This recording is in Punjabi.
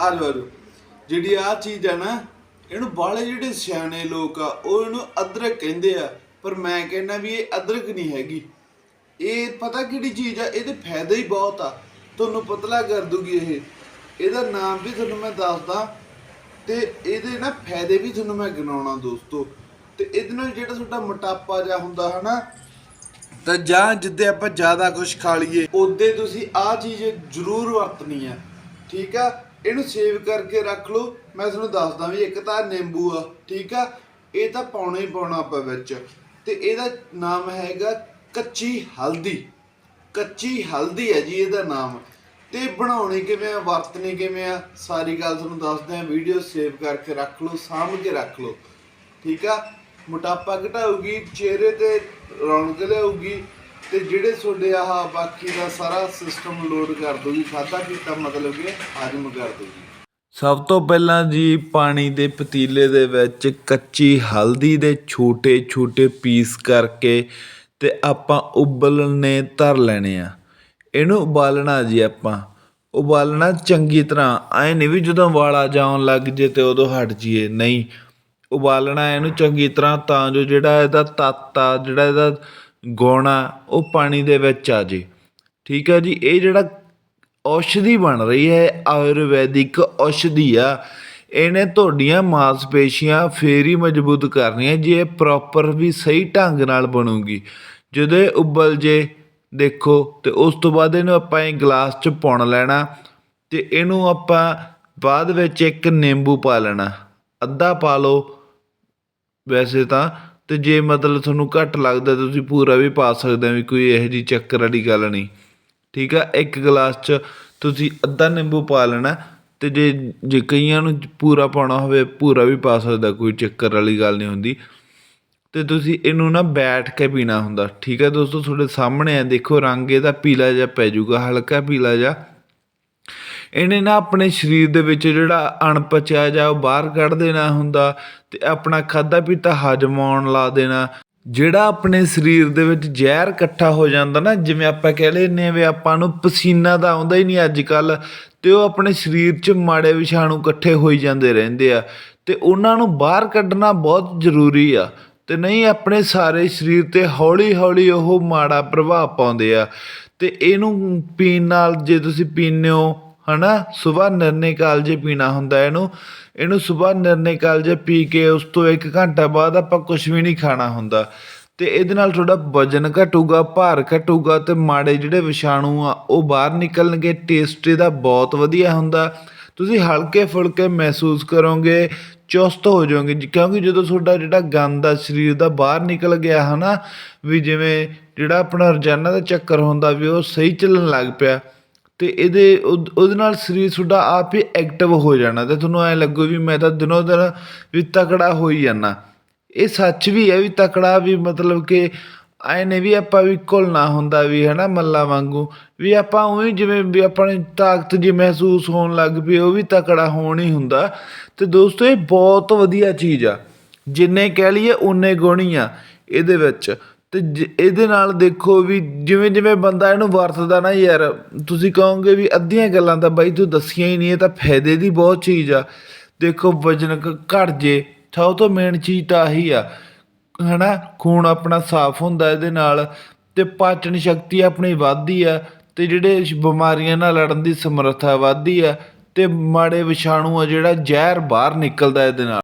ਆ ਜਾਓ ਆ ਜਾਓ ਜਿਹੜੀ ਆ ਚੀਜ਼ ਆ ਨਾ, ਇਹਨੂੰ ਬਾਲੇ ਜਿਹੜੇ ਸਿਆਣੇ ਲੋਕ ਆ, ਉਹ ਇਹਨੂੰ ਅਦਰਕ ਕਹਿੰਦੇ ਆ, ਪਰ ਮੈਂ ਕਹਿੰਦਾ ਵੀ ਇਹ ਅਦਰਕ ਨਹੀਂ ਹੈਗੀ। ਇਹ ਪਤਾ ਕਿਹੜੀ ਚੀਜ਼ ਆ? ਇਹਦੇ ਫਾਇਦੇ ਹੀ ਬਹੁਤ ਆ। ਤੁਹਾਨੂੰ ਪਤਲਾ ਕਰ ਦੂਗੀ ਇਹ। ਇਹਦਾ ਨਾਮ ਵੀ ਤੁਹਾਨੂੰ ਮੈਂ ਦੱਸਦਾ, ਤੇ ਇਹਦੇ ਨਾ ਫਾਇਦੇ ਵੀ ਤੁਹਾਨੂੰ ਮੈਂ ਗਿਣਾਉਣਾ ਦੋਸਤੋ। ਤੇ ਇਹਦੇ ਨਾਲ ਜਿਹੜਾ ਤੁਹਾਡਾ ਮੋਟਾਪਾ ਜਾਂ ਹੁੰਦਾ ਹਨਾ, ਤਾਂ ਜਾਂ ਜਿੱਦੇ ਆਪਾਂ ਜ਼ਿਆਦਾ ਕੁਝ ਖਾ ਲਈਏ, ਉਹਦੇ ਤੁਸੀਂ ਆਹ ਚੀਜ਼ ਜ਼ਰੂਰ ਵਰਤਣੀ ਆ। ਠੀਕ ਆ? ਇਹਨੂੰ ਸੇਵ ਕਰਕੇ ਰੱਖ ਲਓ। ਮੈਂ ਤੁਹਾਨੂੰ ਦੱਸਦਾ ਵੀ ਇੱਕ ਤਾਂ ਨਿੰਬੂ ਆ, ਠੀਕ ਆ? ਇਹ ਤਾਂ ਪਾਉਣਾ ਹੀ ਪਾਉਣਾ ਆਪਾਂ ਵਿੱਚ। ਤੇ ਇਹਦਾ ਨਾਮ ਹੈਗਾ ਕੱਚੀ ਹਲਦੀ। ਕੱਚੀ ਹਲਦੀ ਹੈ ਜੀ ਇਹਦਾ ਨਾਮ। ਤੇ ਬਣਾਉਣੀ ਕਿਵੇਂ ਆ, ਵਰਤਣੀ ਕਿਵੇਂ ਆ, ਸਾਰੀ ਗੱਲ ਤੁਹਾਨੂੰ ਦੱਸਦੇ ਆ ਵੀਡੀਓ ਸੇਵ ਕਰਕੇ ਰੱਖ ਲਓ, ਸਾਂਭ ਕੇ ਰੱਖ ਲਓ। ਠੀਕ ਆ? ਮੋਟਾਪਾ ਘਟਾਊਗੀ, ਚਿਹਰੇ ਤੇ ਰੌਣਕ ਲਿਆਊਗੀ ਤੇ ਜਿਹੜੇ ਤੁਹਾਡੇ ਆਹ ਬਾਕੀ ਦਾ ਸਾਰਾ ਸਿਸਟਮ ਲੋਡ ਕਰ ਦੂਗੀ ਖਾਦਾ ਪੀਤਾ ਮਤਲਬ ਕਿ ਹਜਮ ਕਰ ਦੂਗੀ ਸਭ ਤੋਂ ਪਹਿਲਾਂ ਜੀ ਪਾਣੀ ਦੇ ਪਤੀਲੇ ਦੇ ਵਿੱਚ ਕੱਚੀ ਹਲਦੀ ਦੇ ਛੋਟੇ ਛੋਟੇ ਪੀਸ ਕਰਕੇ ਤੇ ਆਪਾਂ ਉਬਲਣੇ ਧਰ ਲੈਣੇ ਆ। ਇਹਨੂੰ ਉਬਾਲਣਾ ਜੀ ਆਪਾਂ। ਉਬਾਲਣਾ ਚੰਗੀ ਤਰ੍ਹਾਂ। ਐ ਨਹੀਂ ਵੀ ਜਦੋਂ ਵਾਲਾ ਜਾਉਣ ਲੱਗ ਜੇ ਤੇ ਉਦੋਂ ਹਟ ਜੀਏ ਨਹੀਂ। ਉਬਾਲਣਾ ਇਹਨੂੰ ਚੰਗੀ ਤਰ੍ਹਾਂ ਤਾਂ ਜੋ ਜਿਹੜਾ ਇਹਦਾ ਤੱਤ ਆ, ਜਿਹੜਾ ਇਹਦਾ ਗਾਉਣਾ, ਉਹ ਪਾਣੀ ਦੇ ਵਿੱਚ ਆ ਜੇ। ਠੀਕ ਹੈ ਜੀ, ਇਹ ਜਿਹੜਾ ਔਸ਼ਧੀ ਬਣ ਰਹੀ ਹੈ, ਆਯੁਰਵੈਦਿਕ ਔਸ਼ਧੀ ਆ, ਇਹਨੇ ਤੁਹਾਡੀਆਂ ਮਾਸਪੇਸ਼ੀਆਂ ਫੇਰ ਹੀ ਮਜ਼ਬੂਤ ਕਰਨੀਆਂ, ਜੇ ਇਹ ਪ੍ਰੋਪਰ ਵੀ ਸਹੀ ਢੰਗ ਨਾਲ ਬਣੂਗੀ। ਜਦੋਂ ਇਹ ਉਬਲ ਜੇ, ਦੇਖੋ, ਤੇ ਉਸ ਤੋਂ ਬਾਅਦ ਇਹਨੂੰ ਆਪਾਂ ਇਹ ਗਲਾਸ 'ਚ ਪੁਣ ਲੈਣਾ, ਤੇ ਇਹਨੂੰ ਆਪਾਂ ਬਾਅਦ ਵਿੱਚ ਇੱਕ ਨਿੰਬੂ ਪਾ ਲੈਣਾ। ਅੱਧਾ ਪਾ ਲਓ। ਵੈਸੇ ਤਾਂ ਅਤੇ ਜੇ ਮਤਲਬ ਤੁਹਾਨੂੰ ਘੱਟ ਲੱਗਦਾ ਤੁਸੀਂ ਪੂਰਾ ਵੀ ਪਾ ਸਕਦੇ ਹੋ ਵੀ ਕੋਈ ਇਹੋ ਜਿਹੀ ਚੱਕਰ ਵਾਲੀ ਗੱਲ ਨਹੀਂ। ਠੀਕ ਆ? ਇੱਕ ਗਲਾਸ 'ਚ ਤੁਸੀਂ ਅੱਧਾ ਨਿੰਬੂ ਪਾ ਲੈਣਾ ਅਤੇ ਜੇ ਜੇ ਕਈਆਂ ਨੂੰ ਪੂਰਾ ਪਾਉਣਾ ਹੋਵੇ ਪੂਰਾ ਵੀ ਪਾ ਸਕਦਾ, ਕੋਈ ਚੱਕਰ ਵਾਲੀ ਗੱਲ ਨਹੀਂ ਹੁੰਦੀ। ਅਤੇ ਤੁਸੀਂ ਇਹਨੂੰ ਨਾ ਬੈਠ ਕੇ ਪੀਣਾ ਹੁੰਦਾ। ਠੀਕ ਹੈ ਦੋਸਤੋ? ਤੁਹਾਡੇ ਸਾਹਮਣੇ ਆ, ਦੇਖੋ ਰੰਗ ਇਹਦਾ ਪੀਲਾ ਜਿਹਾ ਪੈ ਜਾਊਗਾ, ਹਲਕਾ ਪੀਲਾ ਜਿਹਾ। ਇਹਨੇ ਨਾ ਆਪਣੇ ਸਰੀਰ ਦੇ ਵਿੱਚ ਜਿਹੜਾ ਅਣਪਚਿਆ ਜਾਂ ਉਹ ਬਾਹਰ ਕੱਢ ਦੇਣਾ ਹੁੰਦਾ ਤੇ ਆਪਣਾ ਖਾਦਾ ਪੀਤਾ ਹਜਮਾਉਣ ਲਾ ਦੇਣਾ। ਜਿਹੜਾ ਆਪਣੇ ਸਰੀਰ ਦੇ ਵਿੱਚ ਜ਼ਹਿਰ ਇਕੱਠਾ ਹੋ ਜਾਂਦਾ ਨਾ, ਜਿਵੇਂ ਆਪਾਂ ਕਹਿ ਲੈਨੇ ਆ ਵੀ ਆਪਾਂ ਨੂੰ ਪਸੀਨਾ ਤਾਂ ਆਉਂਦਾ ਹੀ ਨਹੀਂ ਅੱਜ ਕੱਲ ਤੇ ਉਹ ਆਪਣੇ ਸਰੀਰ 'ਚ ਮਾੜੇ ਵਿਸ਼ਾਣੂ ਇਕੱਠੇ ਹੋਈ ਜਾਂਦੇ ਰਹਿੰਦੇ ਆ। ਤੇ ਉਹਨਾਂ ਨੂੰ ਬਾਹਰ ਕੱਢਣਾ ਬਹੁਤ ਜ਼ਰੂਰੀ ਆ। ਤੇ ਨਹੀਂ, ਆਪਣੇ ਸਾਰੇ ਸਰੀਰ ਤੇ ਹੌਲੀ ਹੌਲੀ ਉਹ ਮਾੜਾ ਪ੍ਰਭਾਵ ਪਾਉਂਦੇ ਆ। ਤੇ ਇਹਨੂੰ ਪੀਣ ਨਾਲ ਜੇ ਤੁਸੀਂ ਪੀਂਦੇ ਹੋ ਹਨਾ? ਸਵੇਰ ਨਿਰਣੇ ਕਾਲਜੇ ਪੀਣਾ ਹੁੰਦਾ ਇਹਨੂੰ ਇਹਨੂੰ ਸਵੇਰ ਨਿਰਣੇ ਕਾਲਜੇ ਪੀ ਕੇ ਉਸ ਤੋਂ 1 ਘੰਟਾ ਬਾਅਦ ਆਪਾਂ ਕੁਝ ਵੀ ਨਹੀਂ ਖਾਣਾ ਹੁੰਦਾ। ਤੇ ਇਹਦੇ ਨਾਲ ਤੁਹਾਡਾ ਵਜਨ ਘਟੂਗਾ, ਭਾਰ ਘਟੂਗਾ ਤੇ ਮਾੜੇ ਜਿਹੜੇ ਵਿਸ਼ਾਣੂ ਆ, ਉਹ ਬਾਹਰ ਨਿਕਲਣਗੇ ਟੇਸਟ ਇਹਦਾ ਬਹੁਤ ਵਧੀਆ ਹੁੰਦਾ। ਤੁਸੀਂ ਹਲਕੇ ਫੁਲਕੇ ਮਹਿਸੂਸ ਕਰੋਗੇ, ਚੁਸਤ ਹੋ ਜਾਓਗੇ ਕਿਉਂਕਿ ਜਦੋਂ ਤੁਹਾਡਾ ਜਿਹੜਾ ਗੰਦ ਆ, ਸਰੀਰ ਦਾ ਬਾਹਰ ਨਿਕਲ ਗਿਆ ਹਨਾ, ਵੀ ਜਿਵੇਂ ਜਿਹੜਾ ਆਪਣਾ ਰੋਜ਼ਾਨਾ ਦਾ ਚੱਕਰ ਹੁੰਦਾ ਵੀ ਉਹ ਸਹੀ ਚੱਲਣ ਲੱਗ ਪਿਆ ਅਤੇ ਇਹਦੇ ਉਦ, ਉਹਦੇ ਨਾਲ ਸਰੀਰ ਤੁਹਾਡਾ ਆਪ ਹੀ ਐਕਟਿਵ ਹੋ ਜਾਣਾ ਅਤੇ ਤੁਹਾਨੂੰ ਐਂ ਲੱਗੂ ਵੀ ਮੈਂ ਤਾਂ ਦਿਨੋਂ ਦਿਨ ਵੀ ਤਕੜਾ ਹੋਈ ਜਾਂਦਾ ਇਹ ਸੱਚ ਵੀ ਹੈ ਵੀ ਤਕੜਾ ਵੀ ਮਤਲਬ ਕਿ ਐਂ ਨੇ ਵੀ ਆਪਾਂ ਵੀ ਘੁਲਣਾ ਹੁੰਦਾ ਵੀ ਹੈ ਨਾ ਮੱਲਾ ਵਾਂਗੂ, ਵੀ ਆਪਾਂ ਉਵੇਂ ਜਿਵੇਂ ਵੀ ਆਪਣੀ ਤਾਕਤ ਜੀ ਮਹਿਸੂਸ ਹੋਣ ਲੱਗ ਪਈ ਉਹ ਵੀ ਤਕੜਾ ਹੋਣ ਹੀ ਹੁੰਦਾ। ਤੇ ਦੋਸਤੋ ਇਹ ਬਹੁਤ ਵਧੀਆ ਚੀਜ਼ ਆ, ਜਿੰਨੇ ਕਹਿ ਲਈਏ ਉਨੇ ਗੁਣ ਹੀ ਆ ਇਹਦੇ ਵਿੱਚ। ਅਤੇ ਜ- ਇਹਦੇ ਨਾਲ ਦੇਖੋ ਵੀ ਜਿਵੇਂ ਜਿਵੇਂ ਬੰਦਾ ਇਹਨੂੰ ਵਰਤਦਾ ਨਾ ਯਾਰ, ਤੁਸੀਂ ਕਹੋਗੇ ਵੀ ਅੱਧੀਆਂ ਗੱਲਾਂ ਤਾਂ ਬਾਈ ਤੂੰ ਦੱਸੀਆਂ ਹੀ ਨਹੀਂ, ਇਹ ਤਾਂ ਫਾਇਦੇ ਦੀ ਬਹੁਤ ਚੀਜ਼ ਆ। ਦੇਖੋ ਵਜਨ ਘ- ਘਟ ਜੇ ਸਭ ਤੋਂ ਮੇਨ ਚੀਜ਼ ਤਾਂ ਆਹੀ ਆ। ਹਨਾ, ਖੂਨ ਆਪਣਾ ਸਾਫ਼ ਹੁੰਦਾ ਇਹਦੇ ਨਾਲ, ਤੇ ਪਾਚਨ ਸ਼ਕਤੀ ਆਪਣੀ ਵੱਧਦੀ ਆ, ਤੇ ਜਿਹੜੇ ਬਿਮਾਰੀਆਂ ਨਾਲ ਲੜਨ ਦੀ ਸਮਰੱਥਾ ਵੱਧਦੀ ਆ, ਤੇ ਮਾੜੇ ਵਿਸ਼ਾਣੂ ਆ ਜਿਹੜਾ ਜ਼ਹਿਰ ਬਾਹਰ ਨਿਕਲਦਾ ਇਹਦੇ ਨਾਲ।